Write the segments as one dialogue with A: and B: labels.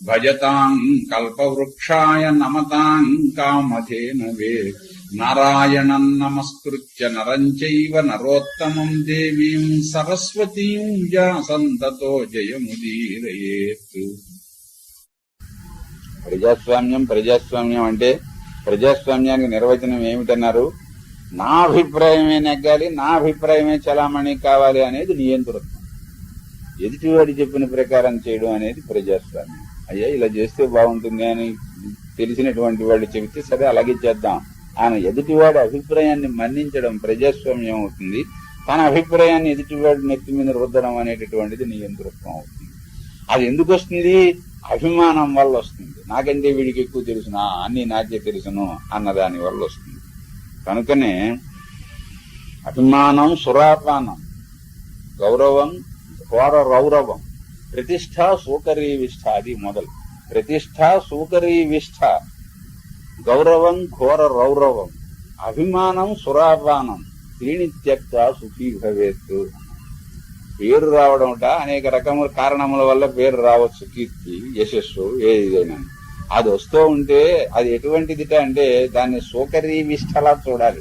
A: భజతాం కల్పవృక్షాయ నమతాం కామధేనవే నారాయణం నమస్కృత్య నరం చైవ నరోత్తమం దేవీం సరస్వతీం వ్యాసంతతో జయముదీరయేత్ ప్రజాస్వామ్యం ప్రజాస్వామ్యం అంటే ప్రజాస్వామ్యానికి నిర్వచనం ఏమిటన్నారు? నా అభిప్రాయమే నెగ్గాలి నా అభిప్రాయమే చలామణి కావాలి అనేది నియంత్రితం ఎదుటివాడి చెప్పిన ప్రకారం చేయడం అనేది ప్రజాస్వామ్యం. అయ్యా ఇలా చేస్తే బాగుంటుంది అని తెలిసినటువంటి వాళ్ళు చెబితే సరే అలాగే చేద్దాం. ఆయన ఎదుటివాడి అభిప్రాయాన్ని మన్నించడం ప్రజాస్వామ్యం అవుతుంది. తన అభిప్రాయాన్ని ఎదుటివాడి నెత్తి మీద రుద్దడం అనేటటువంటిది నియంతృత్వం అవుతుంది. అది ఎందుకు వస్తుంది? అభిమానం వల్ల వస్తుంది. నాకంటే వీడికి ఎక్కువ తెలుసునా? అన్ని నాకే తెలుసును అన్నదాని వల్ల వస్తుంది. కనుకనే అభిమానం సురాపానం గౌరవం ఘోర రౌరవం ప్రతిష్ట సూకరీవిష్ఠ అది మొదలు. ప్రతిష్ట సూకరీవిష్ఠ గౌరవం ఘోర రౌరవం. అభిమానం సురాపానం. త్రీణి త్యక్త సుఖీ భవేత్తు పేరు రావడం అనేక రకముల కారణముల వల్ల పేరు రావచ్చు. కీర్తి యశస్సు ఏదైనా. అది వస్తూ ఉంటే అది ఎటువంటిదిట అంటే దాన్ని సోకరీవిష్టలా చూడాలి.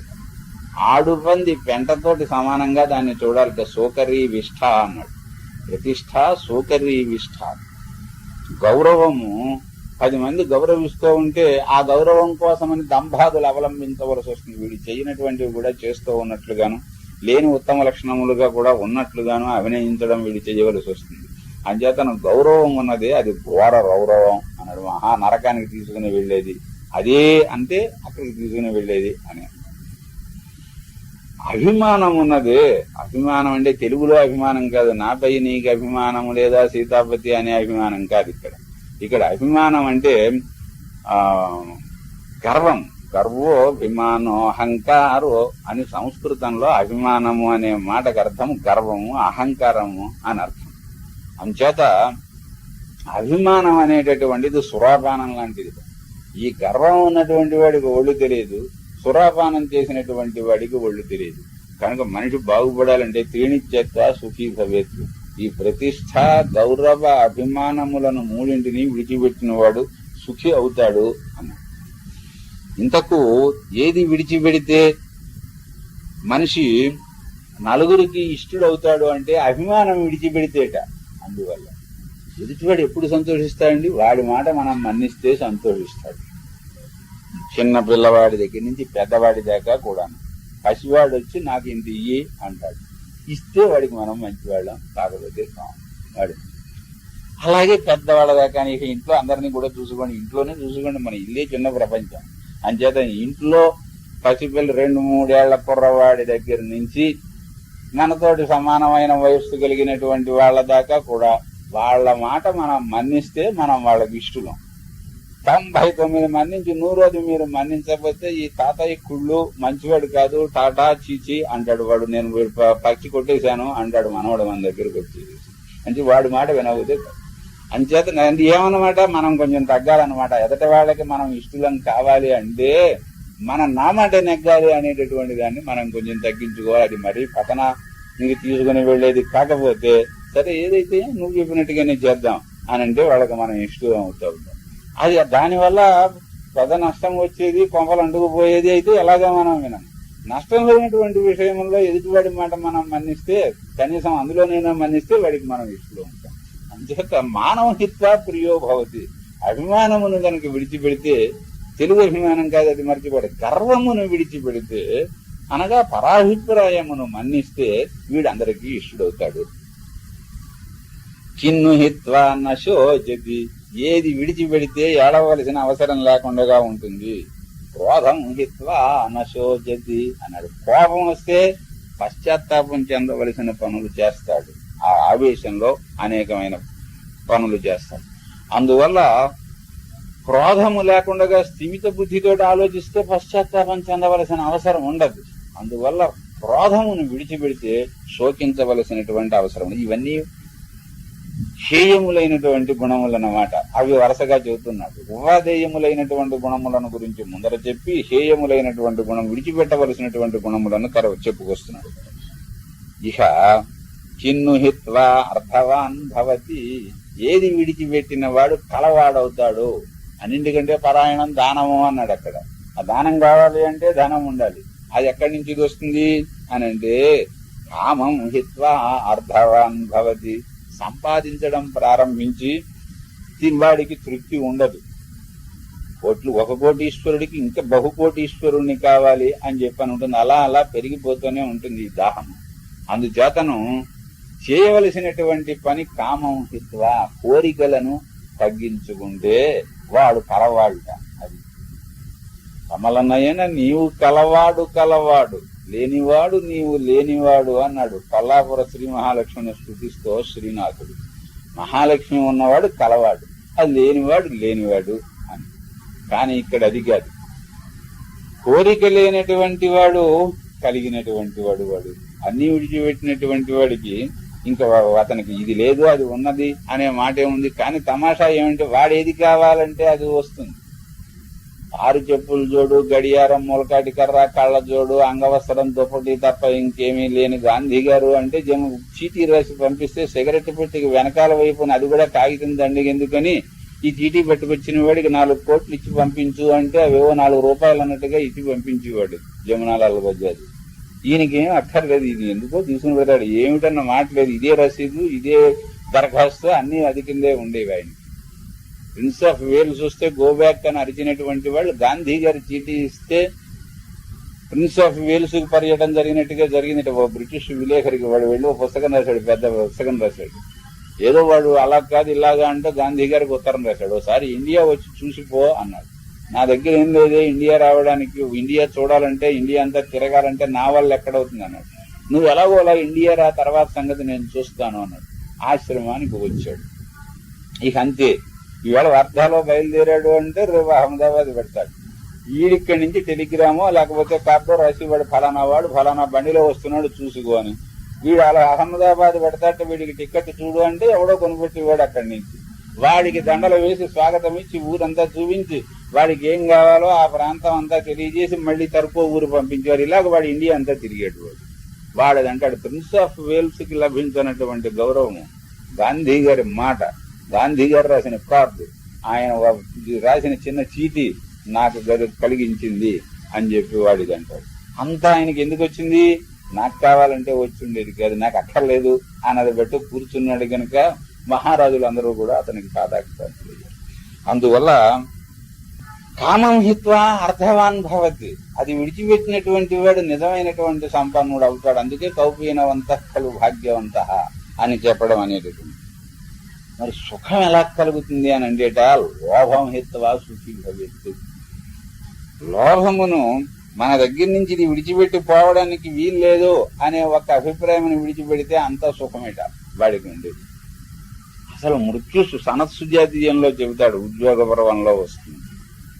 A: ఆడుపంది పెంటతోటి సమానంగా దాన్ని చూడాలి. సోకరీ విష్ఠ అన్నాడు. ప్రతిష్ట సోకరీ గౌరవము పది మంది గౌరవిస్తూ ఉంటే ఆ గౌరవం కోసమని దంభాదులు అవలంబించవలసి వస్తుంది. వీడు చేయనటువంటివి కూడా చేస్తూ ఉన్నట్లుగాను లేని ఉత్తమ లక్షణములుగా కూడా ఉన్నట్లుగాను అభినయించడం వీడు చేయవలసి వస్తుంది. అంచేతను గౌరవం ఉన్నది అది ఘోర రౌరవం అన్నాడు. మహా నరకానికి తీసుకుని వెళ్ళేది. అదే అంటే అక్కడికి తీసుకుని వెళ్ళేది అని. అభిమానం ఉన్నది అభిమానం అంటే తెలుగులో అభిమానం కాదు. నాపై నీకు అభిమానం లేదా సీతాపతి అనే అభిమానం కాదు ఇక్కడ. ఇక్కడ అభిమానం అంటే ఆ గర్వం. గర్వో అభిమానో అహంకారో అని సంస్కృతంలో అభిమానము అనే మాటకు అర్థం గర్వము అహంకారము అని అర్థం. అంచేత అభిమానం అనేటటువంటిది సురాపానం లాంటిది. ఈ గర్వం ఉన్నటువంటి వాడికి ఒళ్ళు తెలియదు. సురాపానం చేసినటువంటి వాడికి ఒళ్ళు తెలియదు కనుక మనిషి బాగుపడాలంటే త్రీణిత్యత్వ సుఖీ భవేత్. ఈ ప్రతిష్ట గౌరవ అభిమానములను మూడింటిని విడిచిపెట్టిన వాడు సుఖి అవుతాడు అన్న. ఇంతకు ఏది విడిచిపెడితే మనిషి నలుగురికి ఇష్టడు అవుతాడు అంటే అభిమానం విడిచిపెడితేట అందువల్ల. ఎదుటివాడు ఎప్పుడు సంతోషిస్తాడండి? వాడి మాట మనం మన్నిస్తే సంతోషిస్తాడు. చిన్న పిల్లవాడి దగ్గర నుంచి పెద్దవాడి దాకా కూడా పసివాడు వచ్చి నాకు ఇంత ఇయ్యి అంటాడు. ఇస్తే వాడికి మనం మంచివాళ్ళం కాకపోతే కాం. వాడి అలాగే పెద్దవాళ్ళ దాకా ఇక ఇంట్లో అందరినీ కూడా చూసుకోండి ఇంట్లోనే చూసుకోండి మన ఇల్లే చిన్న ప్రపంచం. అంచేత ఇంట్లో పసిపిల్ల రెండు మూడేళ్ళ కుర్రవాడి దగ్గర నుంచి మనతోటి సమానమైన వయస్సు కలిగినటువంటి వాళ్ళ దాకా కూడా వాళ్ళ మాట మనం మన్నిస్తే మనం వాళ్ళకి ఇష్టలం. తొంభై తొమ్మిది మంది నుంచి నూరోది మీరు మన్నించకపోతే ఈ తాతయ్య కుళ్ళు మంచివాడు కాదు టాటా చీచి అంటాడు వాడు. నేను పచ్చి పక్షి కొట్టేశాను అంటాడు మనవాడు మన దగ్గరికి వచ్చి. అంటే వాడి మాట వినకపోతే అంచేత ఏమన్నమాట మనం కొంచెం తగ్గాలన్నమాట. ఎదటి వాళ్ళకి మనం ఇష్టలం కావాలి అంటే మన నామాట నెగ్గాలి అనేటటువంటి దాన్ని మనం కొంచెం తగ్గించుకోవాలి. అది మరీ పతన నీకు తీసుకుని వెళ్ళేది కాకపోతే సరే ఏదైతే నువ్వు చెప్పినట్టుగానే చేద్దాం అని అంటే వాళ్ళకి మనం ఇష్టం అవుతా. ఉంటాం అది దానివల్ల పెద్ద నష్టం వచ్చేది కొంపలు అంటుకుపోయేది అయితే ఎలాగ మనం వినం. నష్టం లేనటువంటి విషయంలో ఎదుటివాడి మాట మనం మన్నిస్తే కనీసం అందులోనైనా మన్నిస్తే వాడికి మనం ఇష్టలో ఉంటాం. అంచేత మానవ హిత్వా ప్రియో భవతి. అభిమానమును కనుక విడిచిపెడితే తెలుగు అభిమానం కాదు అది మర్చిపోడు. గర్వమును విడిచిపెడితే అనగా పరాభిప్రాయమును మన్నిస్తే వీడందరికీ ఇష్టడవుతాడు. చిన్ను హిత్వా నశోజతి. ఏది విడిచిపెడితే ఏడవలసిన అవసరం లేకుండా ఉంటుంది. క్రోధం హిత్వా నశోజతి అన్నాడు కోపం వస్తే పశ్చాత్తాపం చెందవలసిన పనులు చేస్తాడు. ఆ ఆవేశంలో అనేకమైన పనులు చేస్తాడు. అందువల్ల క్రోధము లేకుండా స్థిమిత బుద్ధితో ఆలోచిస్తే పశ్చాత్తాపం చెందవలసిన అవసరం ఉండదు. అందువల్ల క్రోధమును విడిచిపెడితే శోకించవలసినటువంటి అవసరం ఇవన్నీ హేయములైనటువంటి గుణములన్నమాట. అవి వరుసగా చెబుతున్నాడు. ఉపాధేయములైనటువంటి గుణములను గురించి ముందర చెప్పి హేయములైనటువంటి గుణం విడిచిపెట్టవలసినటువంటి గుణములను తర చెప్పుకొస్తున్నాడు. ఇహ చిన్ను హిత్వా అర్థవాన్ భవతి. ఏది విడిచిపెట్టిన వాడు కలవాడవుతాడు. అన్నింటికంటే పరాయణం దానము అన్నాడు అక్కడ. ఆ దానం కావాలి అంటే ధనం ఉండాలి. అది ఎక్కడి నుంచి ఇది వస్తుంది? అని అంటే కామం హిత్వా అర్థవాన్ భవతి. సంపాదించడం ప్రారంభించి వాడికి తృప్తి ఉండదు. కోట్లు ఒక కోటీశ్వరుడికి ఇంకా బహుకోటీశ్వరుణ్ణి కావాలి అని చెప్పని ఉంటుంది. అలా అలా పెరిగిపోతూనే ఉంటుంది ఈ దాహం. అందుచేతను చేయవలసినటువంటి పని కామం హిత్వా కోరికలను తగ్గించుకుంటే వాడు కలవాడుట. అది కమలనయన నీవు కలవాడు కలవాడు. లేనివాడు నీవు లేనివాడు అన్నాడు. కొల్లాపుర శ్రీ మహాలక్ష్మిని స్థుతిస్తూ శ్రీనాథుడు. మహాలక్ష్మి ఉన్నవాడు కలవాడు. అది లేనివాడు లేనివాడు అని. కానీ ఇక్కడ అది కాదు. కోరిక లేనటువంటి వాడు కలిగినటువంటి వాడు వాడు. అన్ని విడిచిపెట్టినటువంటి వాడికి ఇంకా అతనికి ఇది లేదు అది ఉన్నది అనే మాట ఏముంది కానీ తమాషా ఏమంటే వాడు ఏది కావాలంటే అది వస్తుంది. ఆరు చెప్పులు జోడు గడియారం మొలకాటి కర్ర కళ్ళ జోడు అంగవస్త్రం దుప్పటి తప్ప ఇంకేమీ లేని గాంధీ గారు అంటే జమ చీటీ రాసి పంపిస్తే సిగరెట్ పెట్టికి వెనకాల వైపున అది కూడా కాగితం దండిగ ఎందుకని? ఈ చీటీ పట్టుకొచ్చిన వాడికి నాలుగు కోట్లు ఇచ్చి పంపించు అంటే అవేవో నాలుగు రూపాయలు అన్నట్టుగా ఇచ్చి పంపించేవాడు జమునాలాల్ బజాజ్. ఈయనకి ఏం అక్కర్లేదు ఇది ఎందుకో తీసుకుని పెడతాడు. ఏమిటన్న మాట లేదు. ఇదే రసీదు ఇదే దరఖాస్తు అన్ని అది కిందే ఉండేవి ఆయన ప్రిన్స్ ఆఫ్ వేల్స్ వస్తే గో బ్యాక్ అని అరిచినటువంటి వాళ్ళు గాంధీ గారి చీటీ ఇస్తే ప్రిన్స్ ఆఫ్ వేల్స్కి పర్యటన జరిగినట్టుగా జరిగింది బ్రిటిష్ విలేకరికి. వాడు వెళ్ళి ఒక పుస్తకం రాశాడు పెద్ద పుస్తకం రాశాడు. ఏదో వాడు అలా కాదు ఇలాగా అంటే గాంధీ గారికి ఉత్తరం రాశాడు. ఒకసారి ఇండియా వచ్చి చూసిపో అన్నాడు. నా దగ్గర ఏం లేదే ఇండియా రావడానికి ఇండియా చూడాలంటే ఇండియా అంతా తిరగాలంటే నా వల్ల ఎక్కడవుతుంది అన్నాడు. నువ్వు ఎలాగో అలా ఇండియా రా తర్వాత సంగతి నేను చూస్తాను అన్నాడు. ఆశ్రమానికి వచ్చాడు. ఇక అంతే. ఈవేళ వర్ధాలో బయలుదేరాడు అంటే రేపు అహ్మదాబాద్ పెడతాడు. ఈడిక్కడి నుంచి టెలిగ్రామో లేకపోతే కార్డో రాసి వాడు ఫలానా వాడు ఫలానా బండిలో వస్తున్నాడు చూసుకో అని. వీడు అలా అహ్మదాబాద్ పెడతాట వీడికి టికెట్ చూడు అంటే ఎవడో కొనుగొట్టేవాడు అక్కడి నుంచి. వాడికి దండలు వేసి స్వాగతం ఇచ్చి ఊరంతా చూపించి వాడికి ఏం కావాలో ఆ ప్రాంతం అంతా తెలియజేసి మళ్ళీ తరపు ఊరు పంపించేవారు ఇలాగ వాడు ఇండియా అంతా తిరిగేటు వాడు. వాడదంటాడు ప్రిన్స్ ఆఫ్ వేల్స్కి లభించినటువంటి గౌరవము. గాంధీ గారి మాట. గాంధీ గారు రాసిన కార్డు ఆయన రాసిన చిన్న చీటి నాకు కలిగించింది అని చెప్పి వాడిది అంటాడు. అంతా ఆయనకి ఎందుకు వచ్చింది? నాకు కావాలంటే వచ్చిండేది కాదు నాకు అక్కర్లేదు అన్నది బట్టి కూర్చున్నాడు కనుక మహారాజులు అందరూ కూడా అతనికి పాదాక్షాలు అందువల్ల కామం హిత్వా అర్థవాన్ భవతి. అది విడిచిపెట్టినటువంటి వాడు నిజమైనటువంటి సంపన్నుడు అవుతాడు. అందుకే కౌపీనవంత కలు భాగ్యవంత అని చెప్పడం అనేటటువంటి మరి సుఖం ఎలా కలుగుతుంది అని అంటేట లోభం హెత్తవా సుఖీ భవిత్ లోభమును మన దగ్గర నుంచి ఇది విడిచిపెట్టి పోవడానికి వీలు లేదు అనే ఒక అభిప్రాయం విడిచిపెడితే అంత సుఖమేట వాడికి ఉండేది. అసలు మృత్యు సనత్సుజాతీయంలో చెబుతాడు ఉద్యోగ పర్వంలో వస్తుంది.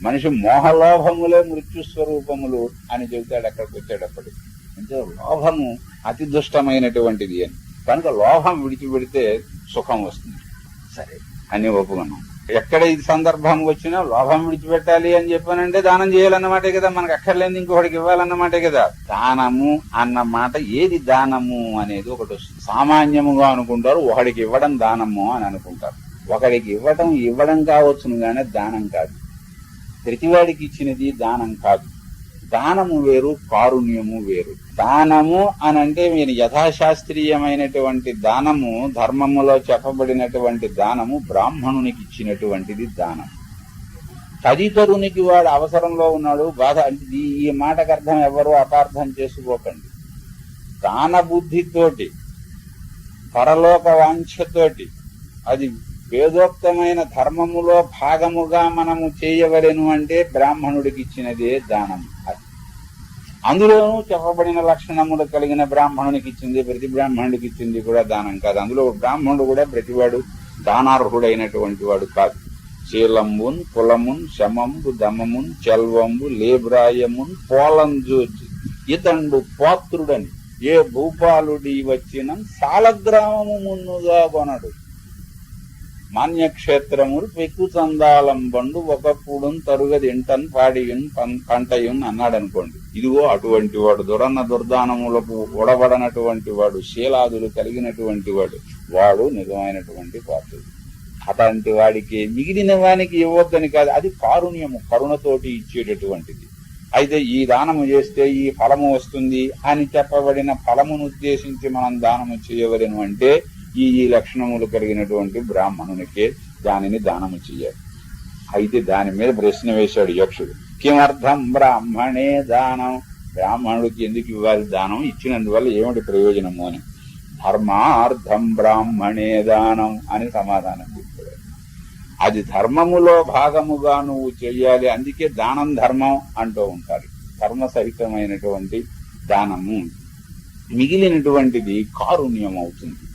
A: మనిషి మోహలోభములే మృత్యు స్వరూపములు అని చెబుతాడు అక్కడికి వచ్చేటప్పటికి అంటే లోభము అతి దుష్టమైనటువంటిది అని. కనుక లోభం విడిచిపెడితే సుఖం వస్తుంది. సరే. అని ఒప్పుకున్నాం. ఎక్కడ ఇది సందర్భం వచ్చినా లోభం విడిచిపెట్టాలి అని చెప్పానంటే దానం చేయాలన్నమాటే కదా మనకు అక్కర్లేని ఇంకొకటికి ఇవ్వాలన్నమాటే కదా. దానము అన్న మాట ఏది దానము అనేది ఒకటి వస్తుంది. సామాన్యముగా అనుకుంటారు ఒకడికి ఇవ్వడం దానము అని అనుకుంటారు. ఒకడికి ఇవ్వడం ఇవ్వడం కావచ్చును గానే దానం కాదు. ప్రతివాడికి ఇచ్చినది దానం కాదు. దానము వేరు కారుణ్యము వేరు. దానము అని అంటే మీరు యథాశాస్త్రీయమైనటువంటి దానము ధర్మములో చెప్పబడినటువంటి దానము బ్రాహ్మణునికి ఇచ్చినటువంటిది దానం. తదితరునికి వాడు అవసరంలో ఉన్నాడు బాధ అంటే ఈ- ఈ మాటకు అర్థం ఎవరు అపార్థం చేసుకోకండి. దాన బుద్ధితోటి పరలోక వాంఛతోటి అది వేదోక్తమైన ధర్మములో భాగముగా మనము చేయవలెను అంటే బ్రాహ్మణుడికి ఇచ్చినదే దానం. అది. అందులోనూ చెప్పబడిన లక్షణములు కలిగిన బ్రాహ్మణునికి ఇచ్చింది ప్రతి బ్రాహ్మణుడికి ఇచ్చింది కూడా దానం కాదు. అందులో బ్రాహ్మణుడు కూడా ప్రతివాడు దానార్హుడైనటువంటి వాడు కాదు. శీలంబున్ కులమున్ శమంబు దమమున్ చెల్వంబు లేబ్రాయమున్ పోలంజోచి ఇతండు పాత్రుడని ఏ భూపాలుడి వచ్చిన సాలగ్రామము మున్నుగా కొనడు. మాన్యక్షేత్రములు పెక్కు చందాలం బండు ఒకప్పుడు తరుగది ఇంటన్ పాడియున్ పం- పంటయున్ అన్నాడు అనుకోండి ఇదిగో అటువంటి వాడు దురన్న దుర్దానములకు ఉడబడనటువంటి వాడు శీలాదులు కలిగినటువంటి వాడు వాడు నిజమైనటువంటి పాత్రుడు. అటువంటి వాడికి మిగిలిన వానికి ఇవ్వద్దని కాదు అది కారుణ్యము కరుణతోటి ఇచ్చేటటువంటిది. అయితే ఈ దానము చేస్తే ఈ ఫలము వస్తుంది అని చెప్పబడిన ఫలమును ఉద్దేశించి మనం దానము చేయవలను అంటే ఈ ఈ లక్షణములు కలిగినటువంటి బ్రాహ్మణునికే దానిని దానము చేయాలి అయితే దాని మీద ప్రశ్న వేశాడు యక్షుడు. కిమర్థం బ్రాహ్మణే దానం? బ్రాహ్మణుడికి ఎందుకు ఇవ్వాలి దానం? ఇచ్చినందువల్ల ఏమిటి ప్రయోజనము అని. ధర్మార్థం బ్రాహ్మణే దానం అని సమాధానం చెప్పాడు. అది ధర్మములో భాగముగా నువ్వు చెయ్యాలి అందుకే దానం ధర్మం అంటూ ఉంటారు. ధర్మ సహితమైనటువంటి దానము. మిగిలినటువంటిది కారుణ్యం అవుతుంది